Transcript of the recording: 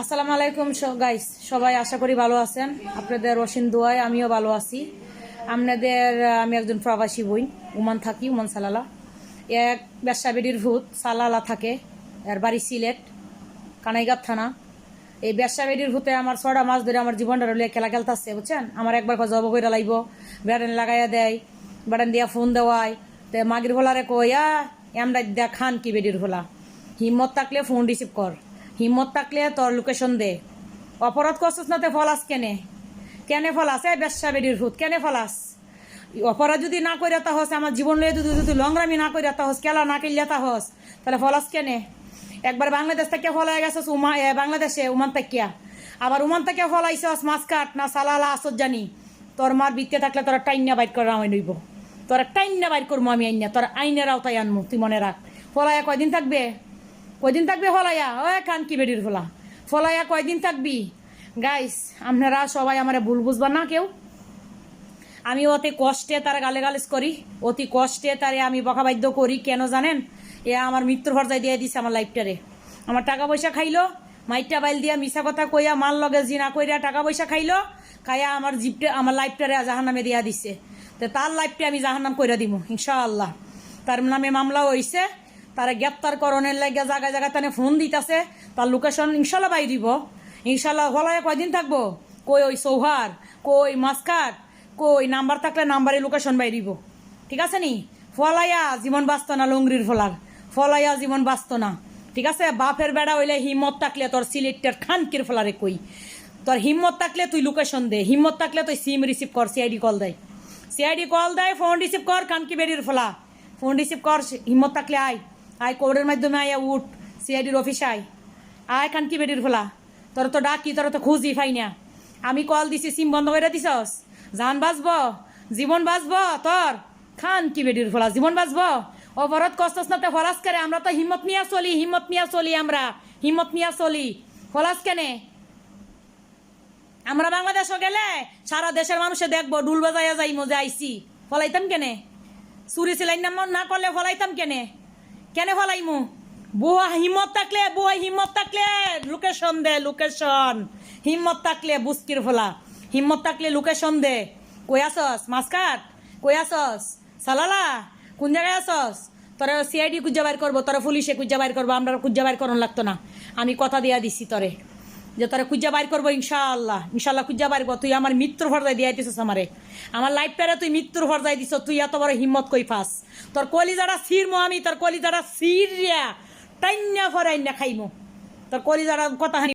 আসসালামু আলাইকুম গাইস সবাই আশা করি ভালো আছেন। আপনাদের রসিন দোয়ায় আমিও ভালো আছি। আপনাদের আমি একজন প্রবাসী বই, উমান থাকি, উমান সালালা। এক ব্যবসা বেডির ভূত, সালালা থাকে, এর বাড়ি সিলেট কানাইগাব থানা। এই ব্যবসা বেডির ভূতে আমার ছটা মাস ধরে আমার জীবনটা রইলে খেলা খেলতেছে, বুঝছেন? আমার একবার জব করে লাগব বেড়ান লাগাইয়া দেয় বেড়ান দিয়া ফোন দেওয়ায়। তে মাগির ভোলারে কইয়া এমরা দেখান কি বেডির ভোলা। হিম্মত থাকলে ফোন রিসিভ কর। হিম্মত থাকলে তোর লোকেশন দে। অপরাধ করছিস না তে ফলাস কেনে? কেনে ফলাস? এ ব্যবসা বেডির ভূত, কেনে ফলাস? অপরাধ যদি না করে তা হস আমার জীবন লয়ে যদি যদি লংরামি না করে তা হস কেলা না কিনলে তা হস তাহলে ফলাস কেনে? একবার বাংলাদেশ থেকে ফলাই গেছস উমা বাংলাদেশে উমান তাকিয়া। আবার উমান থেকে ফলাইছস মাছকাট না সালালা আসত জানি। তোর মার বিত্তে থাকলে তোরা টাইনা বাইট করে আমি নইব তোরা টাইনা বাইট করব আমি আইনা তোর আইনের আওতায় আনমু, তুই মনে রাখ। ফলাইয়া কয়দিন থাকবে? কয়দিন থাকবে ফলাইয়া? ও খান কি বেডির ফলা ফলাইয়া কয়দিন থাকবি? গাইস আপনারা সবাই আমার ভুল বুঝবা না কেউ। আমি অতি কষ্টে তার গালে গালিজ করি, অতি কষ্টে তারে আমি বকাবাদ্য করি, কেন জানেন? এ আমার মৃত্যুর ভরজায় দিয়ে দিছে আমার লাইফটারে। আমার টাকা পয়সা খাইলো, মাইটটা বাইল দিয়া মিশা কথা কইয়া মাল লগে জিনা কইরা টাকা পয়সা খাইলো, খাইয়া আমার জিপটা আমার লাইফটারে জাহান নামে দিয়া দিছে। তো তার লাইফটা আমি জাহান নাম কইরা দিব ইনশাআল্লাহ। তার নামে মামলা হইছে তারা গ্রেপ্তার করণের লাগে জায়গায় জায়গায় তানে ফোন দিতেছে। তার লোকেশন ইনশাল্লাহ বাই দিব। ইনশাল্লাহ হলায় কয়দিন থাকব? কই ওই সৌহার? কই মাসকাট কই নাম্বার থাকলে নাম্বারে লোকেশন বাই দিব। ঠিক আছে নি? ফলাইয়া জীবন বাঁচত না লংরির ফলার। ফলাইয়া জীবন বাঁচত না ঠিক আছে? বাপের বেড়া হইলে হিম্মত থাকলে তোর সিলেক্টের খানকির ফলারে কই। তোর হিম্মত থাকলে তুই লোকেশন দে। হিম্মত থাকলে তুই সিম রিসিভ কর সিআইডি কল দেয়। সিআইডি কল দেয় ফোন রিসিভ কর, খানকি বেরির ফলা। ফোন রিসিভ কর, হিম্মত থাকলে আয়। আয় কোর্টের মাধ্যমে আয় উঠ। সিআইডির অফিস আয়। আয় খানকি বেরির ফলা তোর তো ডাকি, তোর তো খুঁজি পাই না। আমি কল দিছি, সিম বন্ধ করে দিছস। জান বাঁচব, জীবন বাঁচব, তোর। খান কি বেডির ফলা জীবন বাঁচব। অপরাধ কষ্ট না তো ফলাস করে? আমরা তো হিম্মত নিয়ে চলি, হিম্মত নিয়ে চলি আমরা। হিম্মত নিয়ে চলি। ফলাস কেনে? আমরা বাংলাদেশও গেলে সারা দেশের মানুষে দেখব ডুল বাজাইয়া যাই মজা আইসি ফলাইতাম কেনে? চুরি সিলাই না করলে ফলাইতাম কেনে? কেনে ফলাইমু? বুয়া হিম্মত থাকলে বুয়া হিম্মত থাকলে লোকেশন দে, লোকেশন। হিম্মত থাকলে বুস্কির ফলা। হিম্মত থাকলে লোকেশন দে। কই আসস মাসকাট কই আসস সালালা? কোন জায়গায় আসস তোরা সিআইডি কুজ্জা বাইর করব, তোরা পুলিশে কুজ্জা বাইর করব আমরা কুজ্জা বাইর করন লাগতো না। আমি কথা দিয়া দিছি তোরে। যে তোরা খুঁজা বাইর করব, ইনশাআল্লাহ। ইনশাআল্লাহ খুঁজা বাইর তুই আমার মৃত্যুর ভরদায় দিয়ে দিছিস আমারে। আমার লাইফ প্যারা তুই মৃত্যুর ভরদায় দিছ তুই এত বড় হিম্মত কই ফাস তোর কলিজাটা সিরমো আমি, তোর কলিজাটা সিরিয়া টাইন্যা ফরাইন্যা খাইমো। তোর কলিজাটা কথা